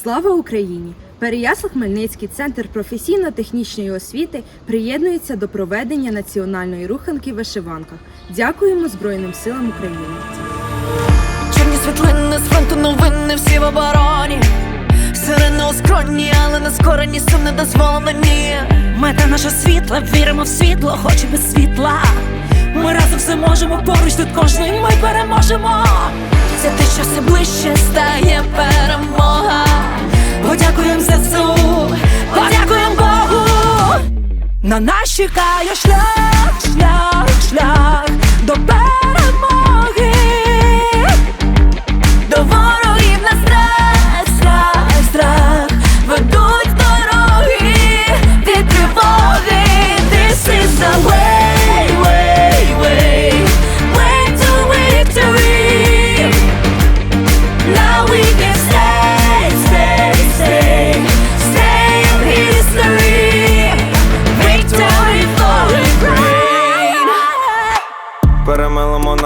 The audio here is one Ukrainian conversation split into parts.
Слава Україні! Переяслав-Хмельницький центр професійно-технічної освіти приєднується до проведення національної руханки вишиванка. Дякуємо Збройним силам України. Чорні світлини з фронту новини всі в обороні. Сирени у але не скорені, сум не дозволено, ні. Мета наша світла, віримо в світло, хоч без світла. Ми разом все можемо, поруч тут кожний ми переможемо. Це те, що все ближче стає На нас чекає шлях,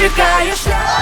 machucar e o.